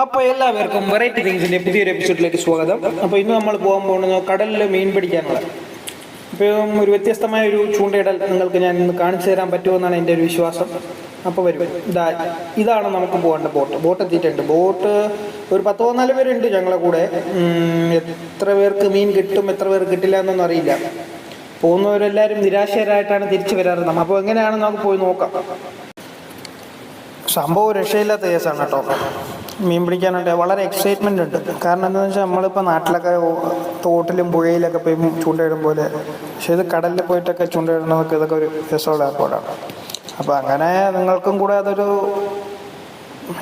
അപ്പോൾ എല്ലാവർക്കും വെറൈറ്റി തിങ്സിന്റെ പുതിയൊരു എപ്പിസോഡിലേക്ക് സ്വാഗതം. അപ്പോൾ ഇന്ന് നമ്മൾ പോകാൻ പോകുന്നത് കടലിൽ മീൻ പിടിക്കാനുള്ള. ഇപ്പം ഒരു വ്യത്യസ്തമായ ഒരു ചൂണ്ടയിടൽ നിങ്ങൾക്ക് ഞാൻ ഇന്ന് കാണിച്ചു തരാൻ പറ്റുമെന്നാണ് എന്റെ ഒരു വിശ്വാസം. അപ്പോൾ വരും. ഇതാ ഇതാണ് നമുക്ക് പോകേണ്ട ബോട്ട്. ബോട്ട് എത്തിയിട്ടുണ്ട്. ബോട്ട് ഒരു പത്ത് പതിനാല് പേരുണ്ട് ഞങ്ങളെ കൂടെ. എത്ര പേർക്ക് മീൻ കിട്ടും എത്ര പേർക്ക് കിട്ടില്ല എന്നൊന്നും അറിയില്ല. പോകുന്നവരെല്ലാവരും നിരാശരായിട്ടാണ് തിരിച്ചു വരാറ്. നമ്മൾ അപ്പോൾ എങ്ങനെയാണെന്ന് നമുക്ക് പോയി നോക്കാം. സംഭവം രക്ഷയില്ലാത്ത കേസാണ് കേട്ടോ. മീൻ പിടിക്കാനായിട്ട് വളരെ എക്സൈറ്റ്മെന്റ് ഉണ്ട്. കാരണം എന്താണെന്ന് വെച്ചാൽ നമ്മളിപ്പോൾ നാട്ടിലൊക്കെ തോട്ടിലും പുഴയിലൊക്കെ പോയി ചൂണ്ടയിടും പോലെ. പക്ഷേ ഇത് കടലിൽ പോയിട്ടൊക്കെ ചൂണ്ടയിടുന്നവർക്ക് ഇതൊക്കെ ഒരു രസമുള്ള ഏർപ്പാടാണ്. അപ്പോൾ അങ്ങനെ നിങ്ങൾക്കും കൂടെ അതൊരു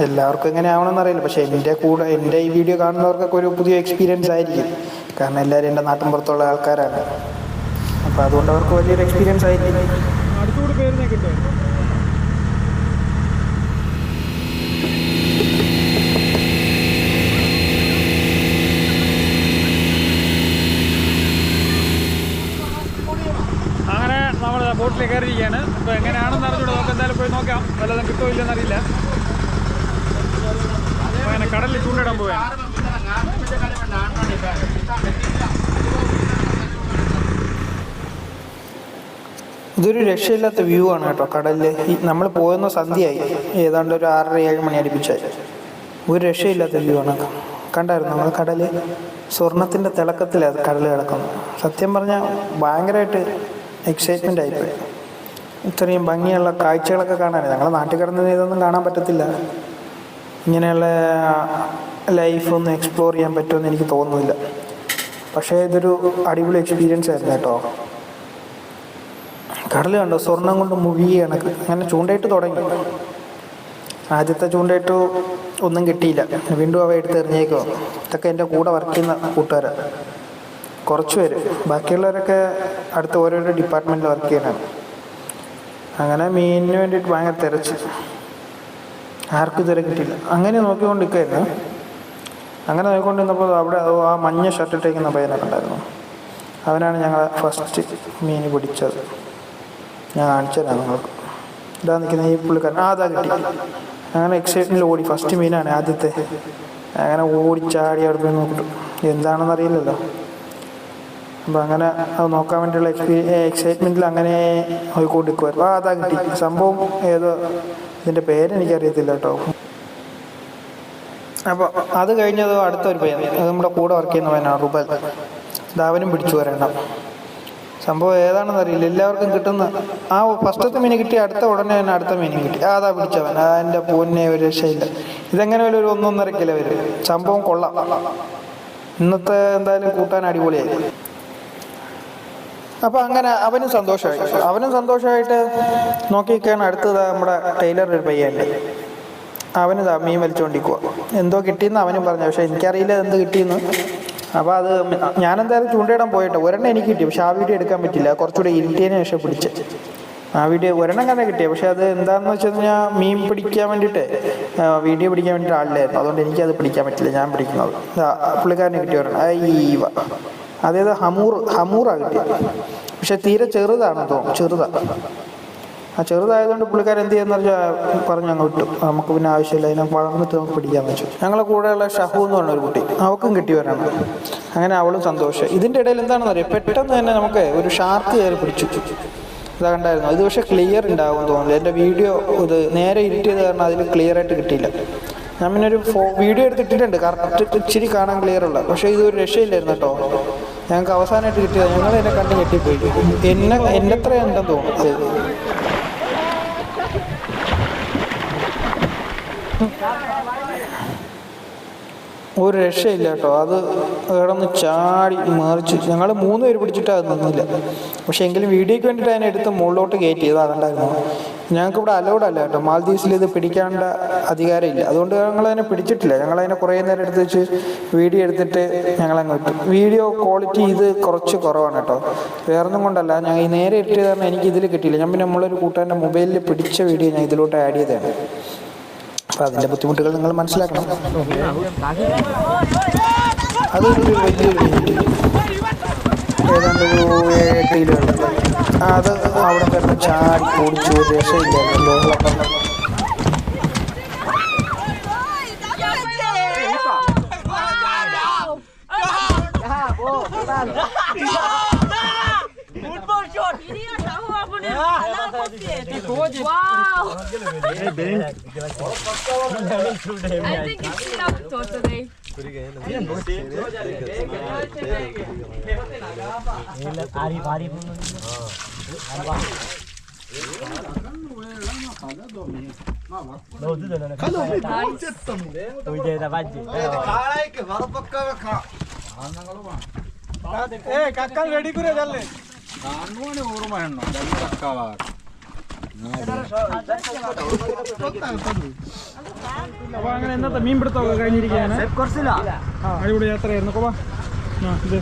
എല്ലാവർക്കും എങ്ങനെ ആവണമെന്ന് അറിയില്ല. പക്ഷേ എന്റെ കൂടെ എന്റെ ഈ വീഡിയോ കാണുന്നവർക്കൊക്കെ ഒരു പുതിയ എക്സ്പീരിയൻസ് ആയിരിക്കും. കാരണം എല്ലാവരും എന്റെ നാട്ടിൻ പുറത്തുള്ള ആൾക്കാരാണ്. അപ്പോൾ അതുകൊണ്ട് അവർക്ക് വലിയൊരു എക്സ്പീരിയൻസ് ആയിരിക്കും. അടുത്തുകൂടി പേരിനെ അങ്ങനെ ബോട്ടിൽ കയറിയിരിക്കുകയാണ്. അപ്പോൾ എങ്ങനെയാണെന്ന് അറിഞ്ഞൂടെ നമുക്ക് എന്തായാലും പോയി നോക്കാം. വല്ലതും കിട്ടോ ഇല്ലെന്ന് അറിയില്ല. അങ്ങനെ കടലിൽ ചൂണ്ടിടാൻ പോവാ ഇതൊരു രക്ഷയില്ലാത്ത വ്യൂ ആണ് കേട്ടോ. കടലിൽ നമ്മൾ പോയെന്ന സന്ധ്യയായി. ഏതാണ്ട് ഒരു ആറര ഏഴ് മണി അടുപ്പിച്ചായി. ഒരു രക്ഷയില്ലാത്ത വ്യൂ ആണ് കണ്ടായിരുന്നു? നമ്മൾ കടൽ സ്വർണത്തിന്റെ തിളക്കത്തിലാണ് കടൽ കിടക്കുന്നത്. സത്യം പറഞ്ഞാൽ ഭയങ്കരമായിട്ട് എക്സൈറ്റ്മെന്റ് ആയിപ്പോയി. ഇത്രയും ഭംഗിയുള്ള കാഴ്ചകളൊക്കെ കാണാൻ ഞങ്ങളെ നാട്ടിൽ കിടന്ന് ഇതൊന്നും കാണാൻ പറ്റത്തില്ല. ഇങ്ങനെയുള്ള ലൈഫൊന്നും എക്സ്പ്ലോർ ചെയ്യാൻ പറ്റുമെന്ന് എനിക്ക് തോന്നുന്നില്ല. പക്ഷേ ഇതൊരു അടിപൊളി എക്സ്പീരിയൻസ് ആയിരുന്നു കേട്ടോ. കടൽ കണ്ടോ? സ്വർണം കൊണ്ട് മുഴുകി കണക്ക്. അങ്ങനെ ചൂണ്ടയിട്ട് തുടങ്ങി. ആദ്യത്തെ ചൂണ്ടയിട്ട് ഒന്നും കിട്ടിയില്ല. വീണ്ടും അവ എടുത്ത് എറിഞ്ഞേക്കോ ഇതൊക്കെ എന്റെ കൂടെ വർക്ക് ചെയ്യുന്ന കൂട്ടുകാരാണ് കുറച്ച് പേര്. ബാക്കിയുള്ളവരൊക്കെ അടുത്ത ഓരോരോ ഡിപ്പാർട്ട്മെന്റിൽ വർക്ക് ചെയ്യണം അങ്ങനെ മീനിന് വേണ്ടിയിട്ട് ഭയങ്കര തിരച്ച്. ആർക്കും ഇതുവരെ കിട്ടിയില്ല. അങ്ങനെ നോക്കിക്കൊണ്ടിരിക്കുകയായിരുന്നു അങ്ങനെ നോക്കിക്കൊണ്ടിരുന്നപ്പോൾ അവിടെ ആ മഞ്ഞ ഷർട്ട് ഇട്ടേക്കുന്ന പയ്യനെ കണ്ടായിരുന്നു. അവനാണ് ഞങ്ങൾ ഫസ്റ്റ് മീൻ പിടിച്ചത്. ഞാൻ കാണിച്ചതാണ് നിങ്ങൾക്ക്. ഇതാ നിൽക്കുന്ന ഈ പുള്ളിക്കാരൻ. ആ അതാ കിട്ടി. അങ്ങനെ എക്സൈറ്റ്മെന്റിൽ ഓടി. ഫസ്റ്റ് മീനാണ് ആദ്യത്തെ. അങ്ങനെ ഓടിച്ചാടി അവിടെ പോയി നോക്കിട്ടു. എന്താണെന്ന് അറിയില്ലല്ലോ. അപ്പം അങ്ങനെ അത് നോക്കാൻ വേണ്ടിയുള്ള എക്സൈറ്റ്മെന്റിൽ അങ്ങനെ പോയിക്കൊണ്ടിരിക്കുമായിരുന്നു അപ്പോൾ അതാ കിട്ടി. സംഭവം ഏതോ ഇതിന്റെ പേരെനിക്കറിയത്തില്ല കേട്ടോ അപ്പോൾ അത് കഴിഞ്ഞത് അടുത്തൊരു പയ്യൻ അത് നമ്മുടെ കൂടെ വർക്ക് ചെയ്യുന്ന പയ്യനാണ് റുബൽ. ദാവനും പിടിച്ചു വരേണ്ട. സംഭവം ഏതാണെന്ന് അറിയില്ല. എല്ലാവർക്കും കിട്ടുന്ന ആ ഫസ്റ്റത്തെ മീൻ കിട്ടി അടുത്ത ഉടനെ തന്നെ അടുത്ത മീനും കിട്ടി. അതാ പിടിച്ചവൻ അതിന്റെ പൂന്നെ ഒരു രക്ഷയില്ല. ഇതെങ്ങനെ വലിയ ഒരു ഒന്നൊന്നര കിലോ വരും? സംഭവം കൊള്ളാം. ഇന്നത്തെ എന്തായാലും കൂട്ടാൻ അടിപൊളിയായി. അപ്പോൾ അങ്ങനെ അവനും സന്തോഷമായി. അവനും സന്തോഷമായിട്ട് നോക്കിയിരിക്കുകയാണ് അടുത്തത് നമ്മുടെ ടൈലർ ഒരു പയ്യല്ലേ അവന് മീൻ വലിച്ചുകൊണ്ടിരിക്കുക എന്തോ കിട്ടിയെന്ന് അവനും പറഞ്ഞു. പക്ഷെ എനിക്കറിയില്ല എന്ത് കിട്ടിയെന്ന്. അപ്പോൾ അത് ഞാനെന്തായാലും ചൂണ്ടയിടാൻ പോയിട്ട്. ഒരെണ്ണം എനിക്ക് കിട്ടി. പക്ഷെ ആ വീഡിയോ എടുക്കാൻ പറ്റില്ല. കുറച്ചുകൂടെ ഇരുട്ടിയതിന് ശേഷം പിടിച്ച്. ആ വീഡിയോ ഒരെണ്ണം തന്നെ കിട്ടിയത് പക്ഷെ അത് എന്താണെന്ന് വെച്ച് കഴിഞ്ഞാൽ മീൻ പിടിക്കാൻ വേണ്ടിയിട്ട് വീഡിയോ പിടിക്കാൻ വേണ്ടിയിട്ട് ആളില്ലായിരുന്നു. അതുകൊണ്ട് എനിക്കത് പിടിക്കാൻ പറ്റില്ല. ഞാൻ പിടിക്കുന്നത്. പുള്ളിക്കാരന് കിട്ടിയ ഒരെണ്ണം. അയ്യവ അതായത് ഹമൂർ ഹമൂറാണ് കിട്ടിയത് പക്ഷെ തീരെ ചെറുതാണ് തോന്നുന്നു ചെറുതാണ് ആ ചെറുതായതുകൊണ്ട് പുള്ളിക്കാരൻ എന്ത് ചെയ്യുന്ന പറഞ്ഞു ഞങ്ങൾ വിട്ടു. നമുക്ക് പിന്നെ ആവശ്യമില്ല അതിനെ വളർന്നിട്ട് നമുക്ക് പിടിക്കാൻ വെച്ചു. ഞങ്ങളെ കൂടെയുള്ള ഷഹു എന്ന് പറഞ്ഞ ഒരു കുട്ടി അവക്കും കിട്ടിയവരാണ്. അങ്ങനെ അവളും സന്തോഷം. ഇതിന്റെ ഇടയിൽ എന്താണെന്ന് അറിയാം? പെട്ടെന്ന് തന്നെ നമുക്ക് ഒരു ഷാർക്ക് കയറി പിടിച്ചു. ഇതാ കണ്ടായിരുന്നു? ഇത് പക്ഷേ ക്ലിയർ ഉണ്ടാകും തോന്നുന്നു എന്റെ വീഡിയോ ഇത് നേരെ ഇരുട്ടിയത് കാരണം അതിൽ ക്ലിയർ ആയിട്ട് കിട്ടിയില്ല. ഞാൻ പിന്നെ ഒരു വീഡിയോ എടുത്തിട്ടിട്ടുണ്ട്. കറക്റ്റ് ഇച്ചിരി കാണാൻ ക്ലിയർ ഉള്ള. പക്ഷേ ഇതൊരു രക്ഷയില്ലായിരുന്നു കേട്ടോ ഞങ്ങൾക്ക് അവസാനമായിട്ട് കിട്ടിയത് ഞങ്ങൾ എന്നെ കണ്ട് കെട്ടിപ്പോയി എന്നെ എന്റെ അത്ര ഉണ്ടെന്ന് തോന്നുന്നു. ഒരു രക്ഷയില്ല കേട്ടോ. അത് കിടന്ന് ചാടി മറിച്ച്. ഞങ്ങൾ മൂന്ന് പേര് പിടിച്ചിട്ട് അത് നിന്നില്ല. പക്ഷെ എങ്കിലും വീഡിയോയ്ക്ക് വേണ്ടിയിട്ട് അതിനെ എടുത്ത് മുകളിലോട്ട് കയറ്റി. ഇത് അതുണ്ടായിരുന്നു ഞങ്ങൾക്ക് ഇവിടെ അലൗഡ് അല്ല കേട്ടോ മാൽദീവ്സിൽ ഇത് പിടിക്കാനുള്ള അധികാരമില്ല അതുകൊണ്ട് ഞങ്ങൾ അതിനെ പിടിച്ചിട്ടില്ല ഞങ്ങൾ അതിനെ കുറേ നേരം എടുത്ത് വെച്ച് വീഡിയോ എടുത്തിട്ട് ഞങ്ങൾ അങ്ങ് വിട്ടു വീഡിയോ ക്വാളിറ്റി ഇത് കുറച്ച് കുറവാണ് കേട്ടോ വേറൊന്നും കൊണ്ടല്ല ഞാൻ ഈ നേരെ ഇട്ട് കാരണം എനിക്ക് ഇതിൽ കിട്ടിയില്ല ഞാൻ പിന്നെ നമ്മളൊരു കൂട്ടുകാരന്റെ മൊബൈലിൽ പിടിച്ച വീഡിയോ ഞാൻ ഇതിലോട്ട് ആഡ് ചെയ്തതാണ് അപ്പോൾ അതിന്റെ ബുദ്ധിമുട്ടുകൾ നിങ്ങൾ മനസ്സിലാക്കണം അതൊരു വലിയൊരു ഏതാണ്ട് എട്ടയിൽ വരും അത് അവിടെ വരുന്ന ചാടി ഓടിച്ചു രക്ഷയില്ലായിരുന്നു വെള്ളപ്പൊക്കം Wow! I think it's enough today. కక్కలు రెడీ కూరే చల్లే దాన్ని ఊరు మహన్న కక్కావాలి അപ്പൊ അങ്ങനെ ഇന്നത്തെ മീൻപിടുത്തമൊക്കെ കഴിഞ്ഞിരിക്കുകയാണ്. അടിപൊളി യാത്രയായിരുന്നു. കോവാ ആ ഇത്.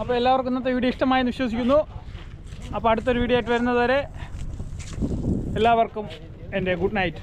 അപ്പോൾ എല്ലാവർക്കും ഇന്നത്തെ വീഡിയോ ഇഷ്ടമായെന്ന് വിശ്വസിക്കുന്നു. അപ്പോൾ അടുത്തൊരു വീഡിയോ ആയിട്ട് വരുന്നത് വരെ എല്ലാവർക്കും എന്റെ ഗുഡ് നൈറ്റ്.